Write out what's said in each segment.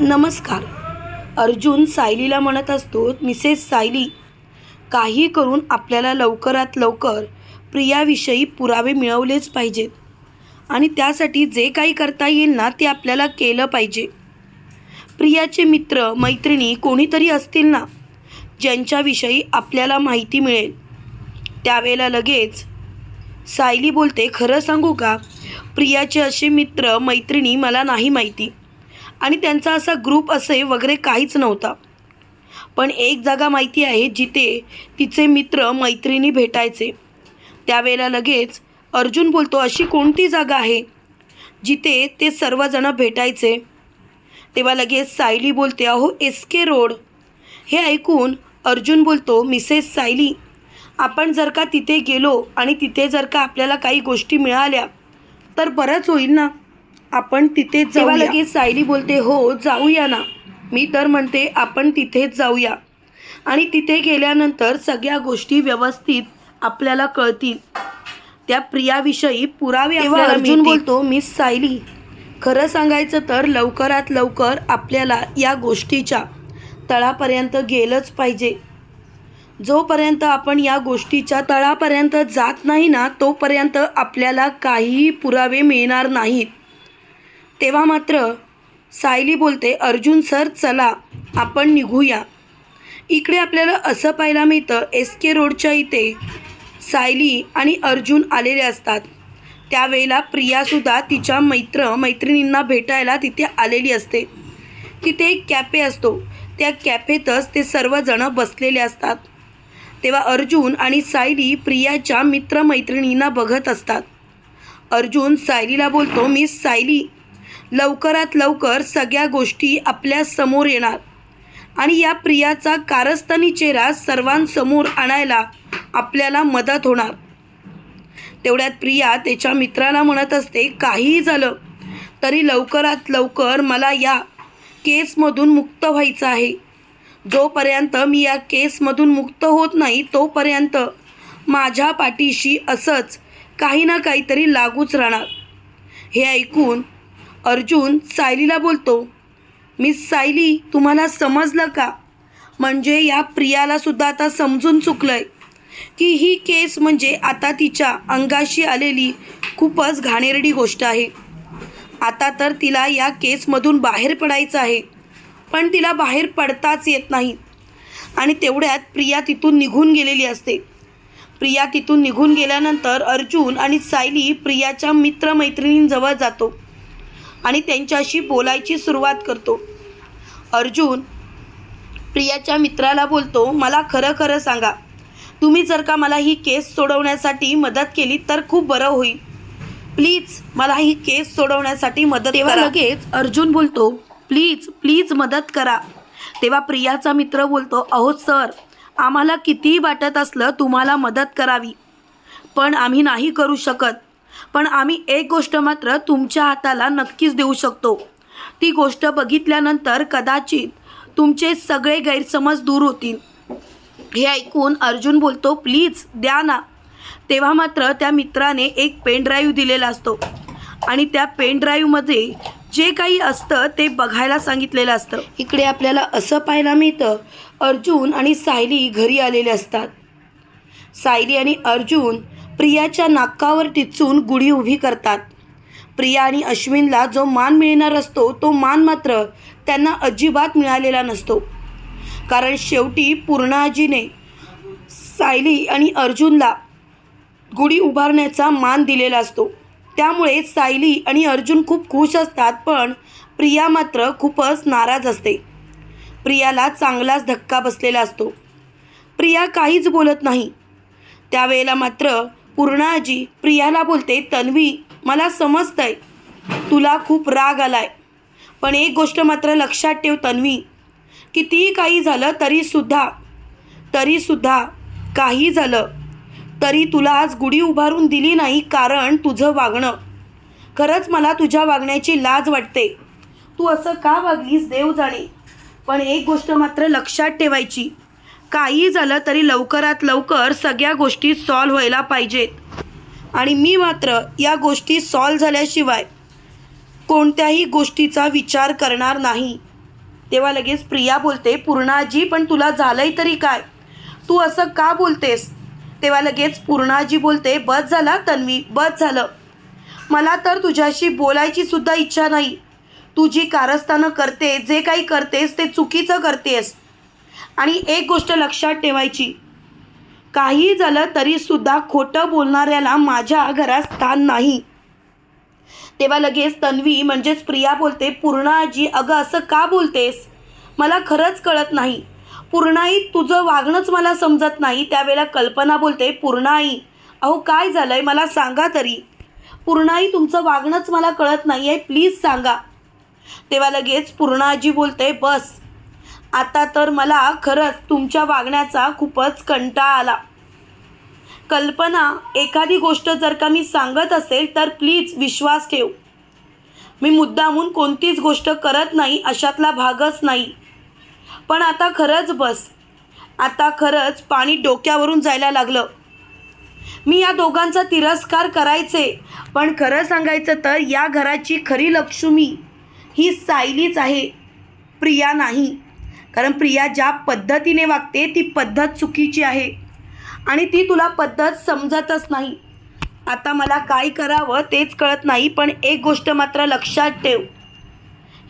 नमस्कार. अर्जुन सायलीला म्हणत असतो मिसेस सायली काही करून आपल्याला लवकरात लवकर प्रियाविषयी पुरावे मिळवलेच पाहिजेत. आणि त्यासाठी जे काही करता येईल ना ते आपल्याला केलं पाहिजे. प्रियाचे मित्र मैत्रिणी कोणीतरी असतील ना ज्यांच्याविषयी आपल्याला माहिती मिळेल. त्यावेळेला लगेच सायली बोलते खरं सांगू का? प्रियाचे असे मित्र मैत्रिणी मला नाही माहिती. आणि त्यांचा असा ग्रुप असे वगैरे काहीच नव्हता. पण एक जागा माहिती आहे जिथे तिचे मित्र मैत्रिणी भेटायचे. त्यावेळेला लगेच अर्जुन बोलतो अशी कोणती जागा आहे जिथे ते सर्वजण भेटायचे? तेव्हा लगेच सायली बोलते अहो एस के रोड हे ऐकून अर्जुन बोलतो मिसेस सायली आपण जर का तिथे गेलो आणि तिथे जर का आपल्याला काही गोष्टी मिळाल्या तर बरंच होईल ना? आपण तिथेच तेव्हा. लगेच सायली बोलते हो जाऊया ना. मी तर म्हणते आपण तिथेच जाऊया. आणि तिथे गेल्यानंतर सगळ्या गोष्टी व्यवस्थित आपल्याला कळतील. त्या प्रियाविषयी पुरावे तेव्हा आपल्याला अर्जुन अर्जुन बोलतो मिस सायली खरं सांगायचं तर लवकरात लवकर आपल्याला या गोष्टीच्या तळापर्यंत गेलंच पाहिजे. जोपर्यंत आपण या गोष्टीच्या तळापर्यंत जात नाही ना तोपर्यंत आपल्याला काहीही पुरावे मिळणार नाहीत. तेव्हा मात्र सायली बोलते अर्जुन सर चला आपण निघूया. इकडे आपल्याला असं पाहायला मिळतं एस के रोडच्या इथे सायली आणि अर्जुन आलेले असतात. त्यावेळेला प्रियासुद्धा तिच्या मैत्र मैत्रिणींना भेटायला तिथे आलेली असते. तिथे एक कॅफे असतो. त्या कॅफेतच ते सर्वजण बसलेले असतात. तेव्हा अर्जुन आणि सायली प्रियाच्या मित्रमैत्रिणींना बघत असतात. अर्जुन सायलीला बोलतो मी सायली लवकरात लवकर सगळ्या गोष्टी आपल्यासमोर येणार. आणि या प्रियाचा कारस्थानी चेहरा सर्वांसमोर आणायला आपल्याला मदत होणार. तेवढ्यात प्रिया त्याच्या मित्राला म्हणत असते काहीही झालं तरी लवकरात लवकर मला या केसमधून मुक्त व्हायचं आहे. जोपर्यंत मी या केसमधून मुक्त होत नाही तोपर्यंत माझ्या पाठीशी असंच काही ना काहीतरी लागूच राहणार. हे ऐकून अर्जुन सायलीला बोलतो मिस सायली तुम्हाला समजलं का? म्हणजे या प्रियाला सुद्धा आता समजून चुकलं आहे की ही केस म्हणजे आता तिच्या अंगाशी आलेली खूपच घाणेरडी गोष्ट आहे. आता तर तिला या केसमधून बाहेर पडायचं आहे पण तिला बाहेर पडताच येत नाही. आणि तेवढ्यात प्रिया तिथून निघून गेलेली असते. प्रिया तिथून निघून गेल्यानंतर अर्जुन आणि सायली प्रियाच्या मित्रमैत्रिणींजवळ जातो. आणि त्यांच्याशी बोलायची सुरुवात करतो. अर्जुन प्रियाच्या मित्राला बोलतो मला खरं खरं सांगा. तुम्ही जर का मला ही केस सोडवण्यासाठी मदत केली तर खूप बरं होईल. प्लीज मला ही केस सोडवण्यासाठी मदत तेव्हा करा. लगेच अर्जुन बोलतो प्लीज प्लीज मदत करा. तेव्हा प्रियाचा मित्र बोलतो अहो सर आम्हाला कितीही वाटत असलं तुम्हाला मदत करावी पण आम्ही नाही करू शकत. पण आम्ही एक गोष्ट मात्र तुमच्या हाताला नक्कीच देऊ शकतो. ती गोष्ट बघितल्यानंतर कदाचित तुमचे सगळे गैरसमज दूर होतील. हे ऐकून अर्जुन बोलतो प्लीज द्या ना. तेव्हा मात्र त्या मित्राने एक पेन ड्राईव्ह दिलेला असतो. आणि त्या पेन ड्राईव्हमध्ये जे काही असतं ते बघायला सांगितलेलं असतं. इकडे आपल्याला असं पाहायला मिळतं अर्जुन आणि सायली घरी आलेले असतात. सायली आणि अर्जुन प्रियाच्या नाकावर टिचून गुढी उभी करतात. प्रिया आणि अश्विनला जो मान मिळणार असतो तो मान मात्र त्यांना अजिबात मिळालेला नसतो. कारण शेवटी पूर्णाजीने सायली आणि अर्जुनला गुढी उभारण्याचा मान दिलेला असतो. त्यामुळे सायली आणि अर्जुन खूप खुश असतात पण प्रिया मात्र खूपच नाराज असते. प्रियाला चांगलाच धक्का बसलेला असतो. प्रिया काहीच बोलत नाही. त्यावेळेला मात्र पूर्णाजी प्रियाला बोलते तन्वी मला समजतंय. तुला खूप राग आलाय. पण एक गोष्ट मात्र लक्षात ठेव तन्वी. कितीही काही झालं तरीसुद्धा तरीसुद्धा काही झालं तरी तुला आज गुढी उभारून दिली नाही कारण तुझं वागणं. खरंच मला तुझ्या वागण्याची लाज वाटते. तू असं का वागलीस देव जाणे पण एक गोष्ट मात्र लक्षात ठेवायची. काही झालं तरी लवकरात लवकर सगळ्या गोष्टी सॉल्व्ह व्हायला पाहिजेत. आणि मी मात्र या गोष्टी सॉल्व्ह झाल्याशिवाय कोणत्याही गोष्टीचा विचार करणार नाही. तेव्हा लगेच प्रिया बोलते पूर्णाजी पण तुला झालंय तरी काय? तू असं का बोलतेस? तेव्हा लगेच पूर्णाजी बोलते बस झाला तन्वी बस झालं. मला तर तुझ्याशी बोलायची सुद्धा इच्छा नाही. तू जी कारस्थानं करते जे काही करतेस ते चुकीचं करतेस. आणि एक गोष्ट लक्षात ठेवायची. काही झालं तरीसुद्धा खोटं बोलणाऱ्याला माझ्या घरात स्थान नाही. तेव्हा लगेच तन्वी म्हणजेच प्रिया बोलते पूर्णाजी अगं असं का बोलतेस? मला खरंच कळत नाही. पूर्णाई तुझं वागणंच मला समजत नाही. त्यावेळेला कल्पना बोलते पूर्णाई अहो काय झालं आहे मला सांगा तरी. पूर्णाई तुमचं वागणंच मला कळत नाही आहे प्लीज सांगा. तेव्हा लगेच पूर्णाजी बोलते बस आता तर मला खरंच तुमच्या वागण्याचा खूपच कंटाळा आला. कल्पना एखादी गोष्ट जर का मी सांगत असेल तर प्लीज विश्वास ठेव. मी मुद्दामून कोणतीच गोष्ट करत नाही अशातला भागच नाही. पण आता खरंच बस. आता खरंच पाणी डोक्यावरून जायला लागलं. मी या दोघांचा तिरस्कार करायचे पण खरं सांगायचं तर या घराची खरी लक्ष्मी ही सायलीच आहे प्रिया नाही. कारण प्रिया ज्या पद्धतीने वागते ती पद्धत चुकीची आहे. आणि ती तुला पद्धत समजतच नाही. आता मला काय करावं तेच कळत नाही पण एक गोष्ट मात्र लक्षात ठेव.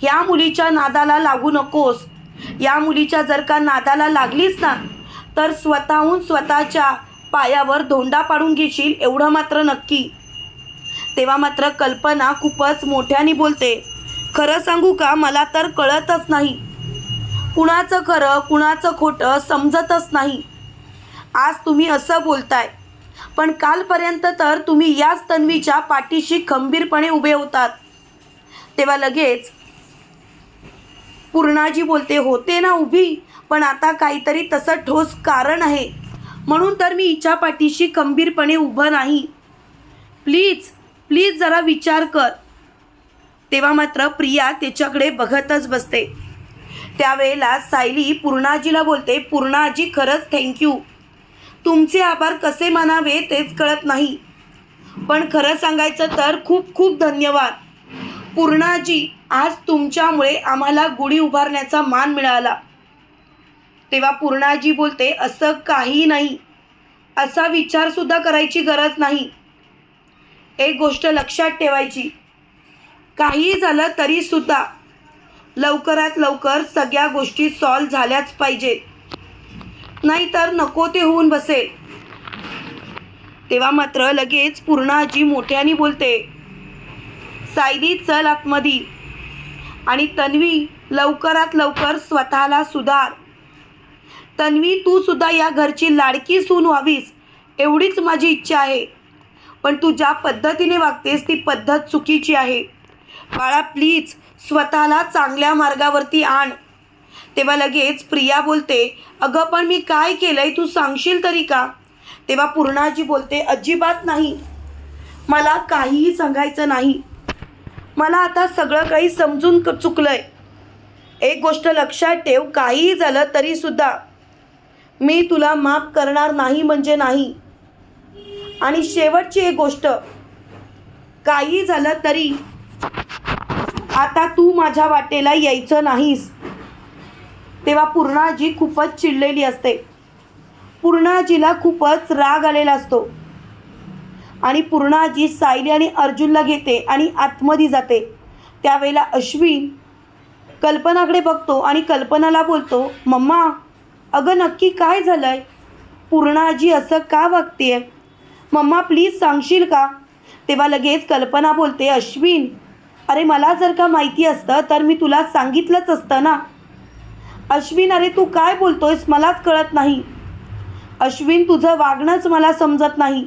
या मुलीच्या नादाला लागू नकोस. या मुलीच्या जर का नादाला लागलीस ना तर स्वतःहून स्वतःच्या पायावर धोंडा पाडून घेशील एवढं मात्र नक्की. तेव्हा मात्र कल्पना खूपच मोठ्याने बोलते. खरं सांगू का मला तर कळतच नाही. कुणाचं खरं कुणाचं खोटं समजतच नाही. आज तुम्ही असं बोलताय. पण कालपर्यंत तर तुम्ही याच तन्वीच्या पाठीशी खंबीरपणे उभे होतात. तेव्हा लगेच पूर्णाजी बोलते होते ना उभी पण आता काहीतरी तसं ठोस कारण आहे. म्हणून तर मी हिच्या पाठीशी खंबीरपणे उभं नाही. प्लीज प्लीज जरा विचार कर. तेव्हा मात्र प्रिया त्याच्याकडे बघतच बसते. त्यावेळेला सायली पूर्णाजीला बोलते पूर्णाजी खरंच थँक्यू तुमचे आभार कसे मानावे तेच कळत नाही. पण खरं सांगायचं तर खूप खूप धन्यवाद. पूर्णाजी आज तुमच्यामुळे आम्हाला गुढी उभारण्याचा मान मिळाला. तेव्हा पूर्णाजी बोलते असं काही नाही. असा विचारसुद्धा करायची गरज नाही. एक गोष्ट लक्षात ठेवायची. काही झालं तरीसुद्धा लवकरात लवकर सगळ्या गोष्टी सॉल्व झाल्याच पाहिजेत नाहीतर नको ते होऊन बसेल तेव्हा मात्र लगेच पूर्णाजी मोठ्याने बोलते सायली चल आतमधी. आणि तन्वी लवकरात लवकर स्वतःला सुधार. तन्वी तू सुद्धा या घरची लाडकी सून व्हावीस एवढीच माझी इच्छा आहे. पण तू ज्या पद्धतीने वागतेस ती पद्धत चुकीची आहे. बाळा प्लीज स्वतःला चांगल्या मार्गावरती आण. तेव्हा लगेच प्रिया बोलते अगं पण मी काय केलंय तू सांगशील तरी का? तेव्हा पूर्णाजी बोलते अजिबात नाही. मला काहीही सांगायचं नाही. मला आता सगळं काही समजून क- चुकलंय. एक गोष्ट लक्षात ठेव काहीही झालं तरीसुद्धा मी तुला माफ करणार नाही म्हणजे नाही. आणि शेवटची एक गोष्ट काही झालं तरी आता तू माझ्या वाटेला यायचं नाहीस. तेव्हा पूर्णाजी खूपच चिडलेली असते. पूर्णाजीला खूपच राग आलेला असतो. आणि पूर्णाजी सायली आणि अर्जुनला घेते आणि आतमध्ये जाते. त्यावेळेला अश्विन कल्पनाकडे बघतो आणि कल्पनाला बोलतो मम्मा अगं नक्की काय झालं आहे पूर्णाजी असं का वागते मम्मा प्लीज सांगशील का? तेव्हा लगेच कल्पना बोलते अश्विन अरे मला जर का माहिती असतं तर मी तुला सांगितलंच असतं ना. अश्विन अरे तू काय बोलतोयस? मलाच कळत नाही. अश्विन तुझं वागणंच मला समजत नाही.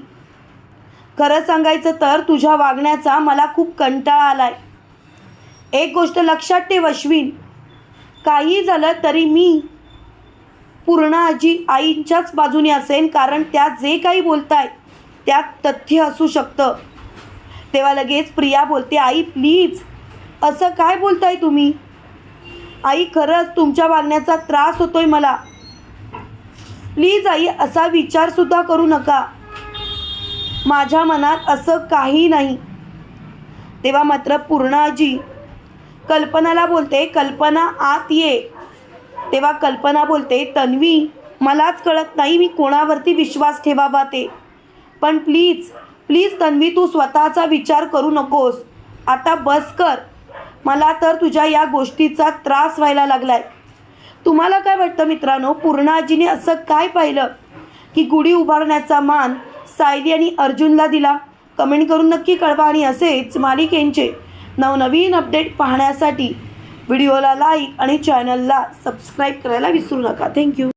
खरं सांगायचं तर तुझ्या वागण्याचा मला खूप कंटाळा आलाय. एक गोष्ट लक्षात ठेव अश्विन. काही झालं तरी मी पूर्ण आजी आईंच्याच बाजूने असेन कारण त्या जे काही बोलताय त्यात तथ्य असू शकतं. तेव्हा लगेच प्रिया बोलते आई प्लीज असं काय बोलताय तुम्ही? आई खरंच तुमच्या वागण्याचा त्रास होतोय मला. प्लीज आई असा विचारसुद्धा करू नका. माझ्या मनात असं काही नाही. तेव्हा मात्र पूर्णाजी कल्पनाला बोलते कल्पना आत ये. तेव्हा कल्पना बोलते तन्वी मलाच कळत नाही मी कोणावरती विश्वास ठेवावा ते. पण प्लीज प्लीज तन्वी तू स्वतःचा विचार करू नकोस. आता बस कर. मला तर तुझ्या या गोष्टीचा त्रास व्हायला लागलाय. तुम्हाला काय वाटतं मित्रांनो? पूर्णाजीने असं काय पाहिलं? की गुढी उभारण्याचा मान सायली आणि अर्जुनला दिला. कमेंट करून नक्की कळवा आणि असेच मालिकेंचे नवनवीन अपडेट पाहण्यासाठी व्हिडिओला लाईक आणि चॅनलला सबस्क्राईब करायला विसरू नका. थँक्यू.